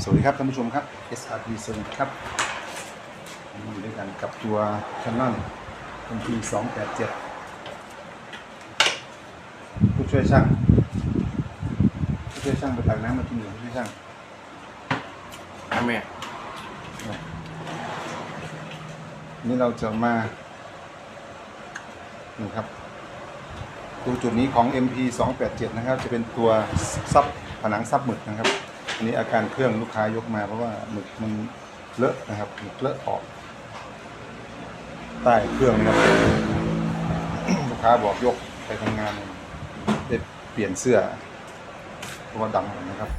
สวัสดีครับท่านผู้ชมครับ SRT สวัสดีครับอยู่ด้วยกันกับตัว Canon MP 287ผู้ช่วยช่างผู้ช่วยช่างไปตักน้ำมาที่หนึ่งผู้ช่วยช่างอะแม่นี่เราจะมานี่ครับตัวจุดนี้ของ MP 287นะครับ จะเป็นตัวซับผนังซับหมึกนะครับ อันนี้อาการเครื่องลูกค้ายกมาเพราะว่าหมึกมันเลอะนะครับหมึกเลอะออก ใต้เครื่องนะครับลูกค้าบอกยกไปทำงานได้เปลี่ยนเสื้อเพราะว่าดำหมดนะครับ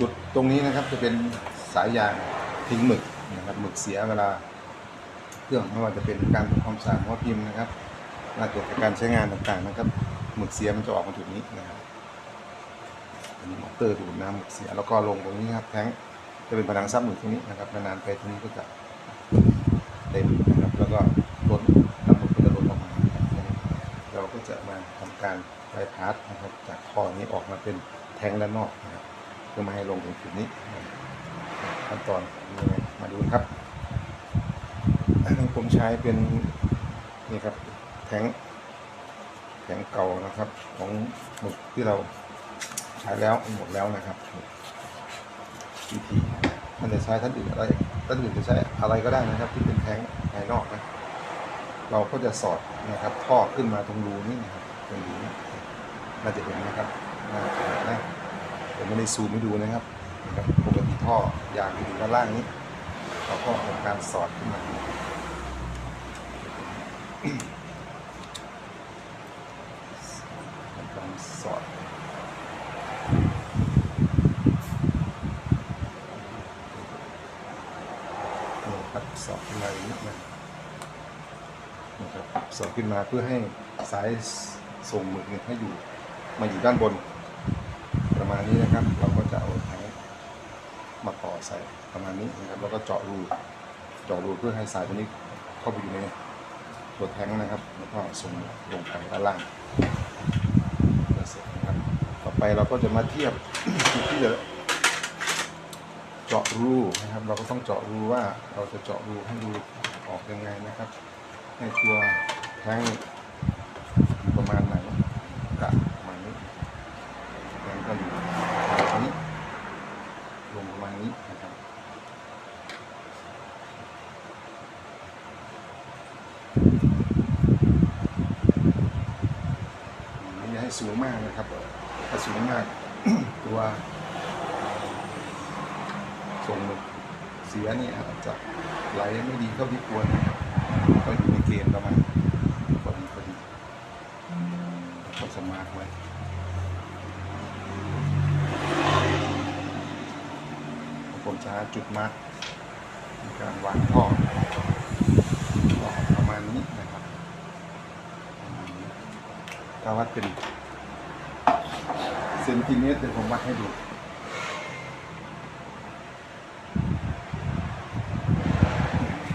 จุดตรงนี้นะครับจะเป็นสายยางทิ้งหมึก นะครับหมึกเสียเวลาเครื่องไม่ว่าจะเป็นการทำความสะอาดหัวพิมพ์นะครับหลังจากการใช้งานต่างๆนะครับหมึกเสียมันจะออกมาจุดนี้นะครับเป็นมอเตอร์ดูดน้ำหมึกเสียแล้วก็ลงตรงนี้ครับแท้งจะเป็นผนังซับหมึกตรงนี้นะครับนานๆไปตรงนี้ก็จะเต็มนะครับแล้วก็ล้นน้ำหมึกก็จะล้นออกมาเราก็จะมาทำการไบพาสนะครับ จากท่อนี้ออกมาเป็นแท้งด้านนอกนะครับเพื่อม่ให้ลงถึงจุดนี้ขั้นตอนยังไง มาดูครับอันนี้ผมใช้เป็นนี่ครับแทงแทงเก่านะครับ ของหมึกที่เราใช้แล้วหมดแล้วนะครับวิธีท่านจะใช้ท่านอื่นอะไรท่านอื่นจะใช้อะไรก็ได้นะครับ ที่เป็นแทงภายนอกนะเราก็จะสอดนะครับ ท่อขึ้นมาตรงรูนี้นะครับตรงรูนี้น่าจะเห็นนะครับนะเห็นนะผมไม่ได้ซูมให้ดูนะครับนะครับปกติท่อยางอยู่ด้านล่างนี้ เราก็ทำการสอดขึ้นมาทำการสอดครับสอดขึ้นมาอีกนิดหนึงนะครับสอดขึ้นมาเพื่อให้สายส่งหมึกเนี่ยให้อยู่มาอยู่ด้านบน ประมาณนี้นะครับ เราก็จะเอาแทงมาต่อใส่ ประมาณนี้นะครับแล้วก็เจาะรูเจาะรูเพื่อให้สายตัวนี้เข้าไปอยู่ในตัวแทงนะครับแล้วก็ส่งลงไปด้านล่างเสร็จนะครับต่อไปเราก็จะมาเทียบที่จะเจาะรูนะครับ เราก็ต้องเจาะรูว่าเราจะเจาะรูให้รูออกยังไงนะครับ ให้ตัวแทงประมาณไหนกะประมาณนี้แล้วก็อยู่ตรงนี้ลงประมาณนี้นะครับไม่อยากให้ สูงมากนะครับถ้าสูงมาก ตัวส่งเสียเนี่ยอาจจะไหลไม่ดีเท่าที่ควรนะครับก็อยู่ในเกณฑ์ประมาณพอดีพอดีก็จะมาร์กไว้ผมจะจุดมาร์กในการวางท่อประมาณนี้นะครับประมาณนี้ถ้าวัดเป็น เซนติเมตรเดี๋ยวผมวัดให้ดู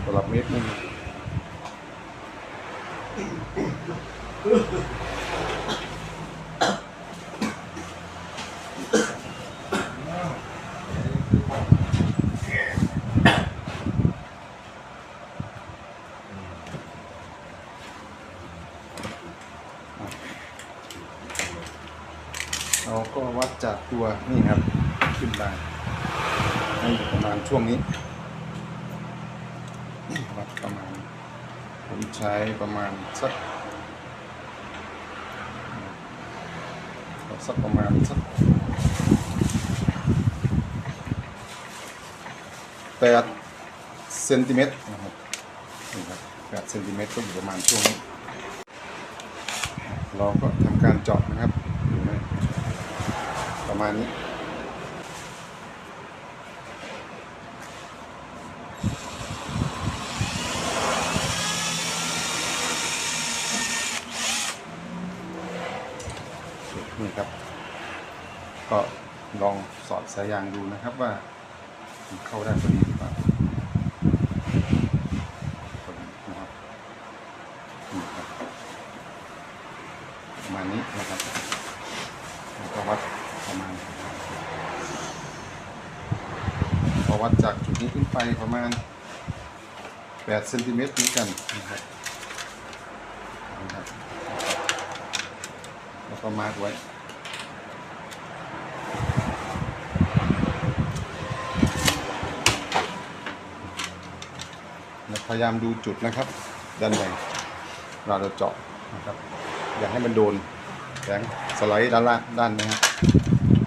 ตลับเมตรหนึง จากตัวนี่ครับขึ้นไปให้อยู่ประมาณช่วงนี้วัดประมาณผมใช้ประมาณสักสักประมาณสักแปดเซนติเมตรนะครับนี่ครับแปดเซนติเมตรก็อยู่ประมาณช่วงนี้ เราก็ทำการเจาะนะครับ ประมาณนี้ นี่ครับ ก็ลองสอดสายยางดูนะครับว่าเข้าได้พอดีหรือเปล่าพอดี ไปประมาณ 8เซนติเมตรเหมือนกันนะครับนะครับแล้วก็มาร์กไว้พยายามดูจุดนะครับด้านในเราจะเจาะนะครับ อย่าให้มันโดนแสงสไลด์ด้านล่างด้านนะครับ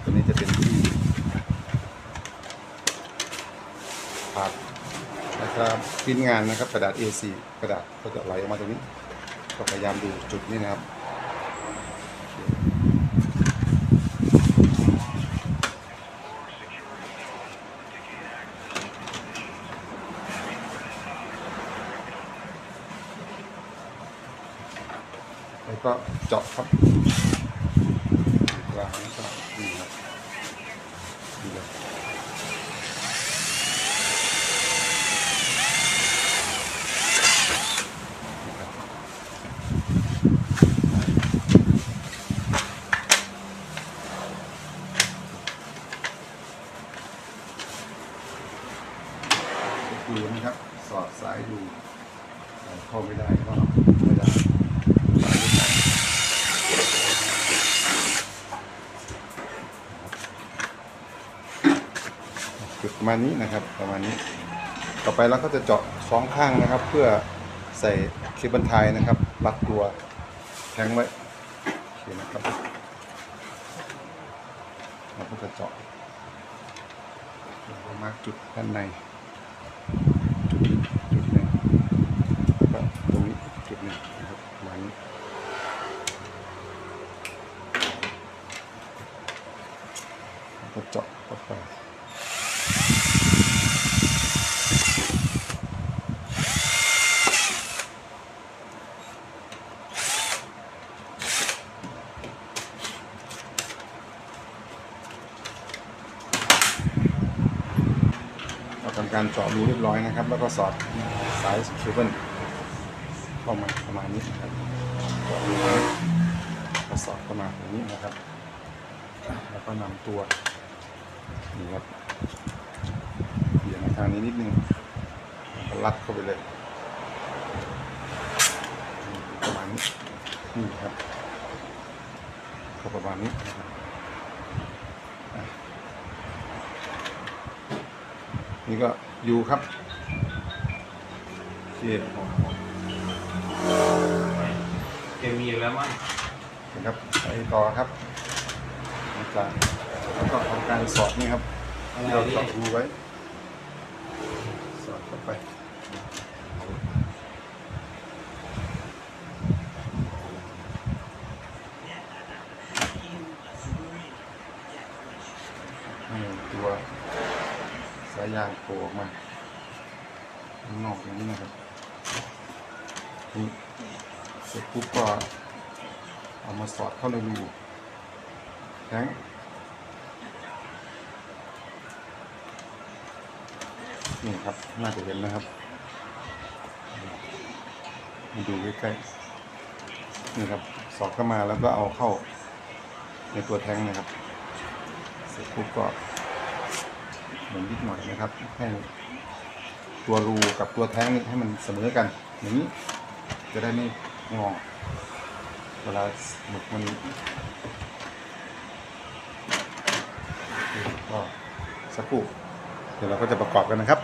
ตัวนี้จะเป็นที่ผาด พิมพ์งานนะครับ กระดาษ A4 กระดาษก็จะไหลออกมาตรงนี้ก็พยายามดูจุดนี้นะครับ แล้วก็เจาะครับวางแล้วก็นี่ครับนี่เลยดูนะครับ สอดสายดูเข้าไม่ได้ก็ไม่ได้สายไม่ได้ จุดประมาณนี้นะครับ ประมาณนี้ ต่อไปเราก็จะเจาะสองข้างนะครับ เพื่อใส่เคเบิลไทยนะครับรัดตัวแทงไว้โอเคนะครับเราก็จะเจาะมาร์กจุดด้านในจุดนี้จุดหนึ่งแล้วก็ตรงนี้จุดหนึ่งนะครับประมาณนี้ก็เจาะเข้าไป การเจาะรูเรียบร้อยนะครับ แล้วก็สอดสายเคเบิลเข้ามาประมาณนี้นะครับเจาะรูไว้ก็สอดเข้ามาอย่างนี้นะครับ แล้วก็นำตัวนี่ครับเบี่ยงมาทางนี้นิดนึงรัดเข้าไปเลยประมาณนี้นี่ครับก็ประมาณนี้นะครับ นี่ก็อยู่ครับโอเคเกมีแล้วมั้งนะครับไปต่อครับอาจารย์แล้วก็ทำการสอดนี่ครับที่เราเจาะรูไว้ สอดเข้าไปให้ตัวสา ยางโผล่ออกมาข้างนอกอย่างนี้นะครับนี่เสร็จปุ๊บก็เอามาสอดเข้าในรูแทงนี่ครับน่าจะเห็นนะครับมาดูใกล้ๆนี่ครับสอดเข้ามาแล้วก็เอาเข้าในตัวแทงนะครับ เสร็จปุ๊บก็ หมุนนิดหน่อยนะครับ ให้ตัวรูกับตัวแทงนี่ให้มันเสมอกันอย่างนี้จะได้ไม่งอเวลาหมึกมันก็สักครู่เดี๋ยวเราก็จะประกอบกันนะครับ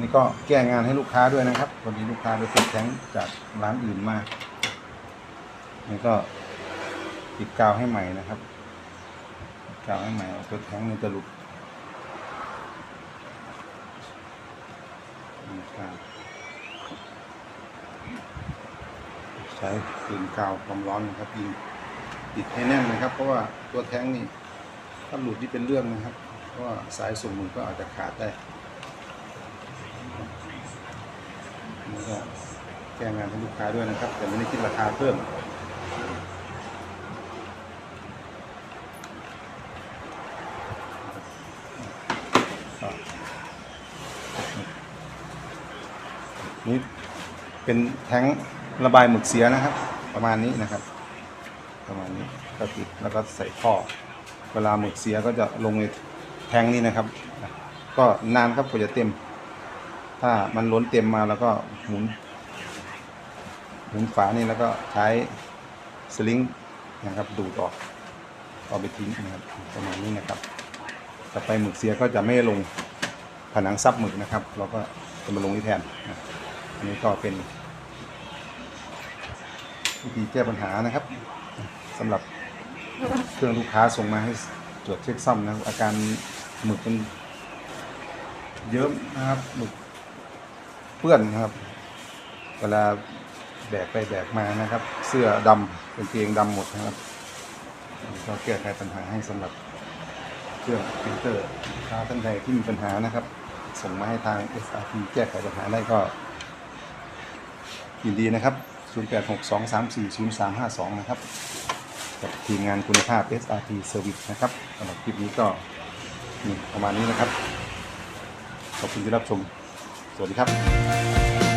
นี่ก็แก้งานให้ลูกค้าด้วยนะครับวันนี้ลูกค้าไปติดแท้งจากร้านอื่นมานี่ก็ติดกาวให้ใหม่นะครับกาวให้ใหม่เอาตัวแท้งมันจะหลุดใช้ปืนกาวความร้อนนะครับยิงติดให้แน่นนะครับ เพราะว่าตัวแท้งนี่ถ้าหลุดที่เป็นเรื่องนะครับ เพราะว่าสายส่งมันก็อาจจะขาดได้ ก็แก้งานให้ลูกค้าด้วยนะครับ แต่ไม่ได้คิดราคาเพิ่มนี่เป็นแท้งระบายหมึกเสียนะครับ ประมาณนี้นะครับ ประมาณนี้ก็ติดแล้วก็ใส่ท่อ เวลาหมึกเสียก็จะลงในแท้งนี้นะครับ ก็นานครับกว่าจะเต็ม ถ้ามันล้นเต็มมาแล้วก็หมุน หมุนฝานี่แล้วก็ใช้สลิงนะครับดูดออกเอาไปทิ้งนะครับประมาณนี้นะครับต่อไปหมึกเสียก็จะไม่ลงผนังซับหมึกนะครับ เราก็จะมาลงที่แทนอันนี้ก็เป็นวิธีแก้ปัญหานะครับสำหรับเครื่องลูกค้าส่งมาให้ตรวจเช็คซ่อมนะอาการหมึกมันเยิ้มนะครับหมึก เปื้อนนะครับ เวลาแบกไปแบกมานะครับ เสื้อดำกางเกงดำหมดนะครับก็แก้ไขปัญหาให้สำหรับเครื่องปรินเตอร์ค้าท่านใดที่มีปัญหานะครับ ส่งมาให้ทาง SRT แก้ไขปัญหาได้ก็ยินดีนะครับ 0862340352 นะครับ กับทีมงานคุณภาพ SRT Service นะครับสำหรับคลิปนี้ก็มีประมาณนี้นะครับ ขอบคุณที่รับชม สวัสดีครับ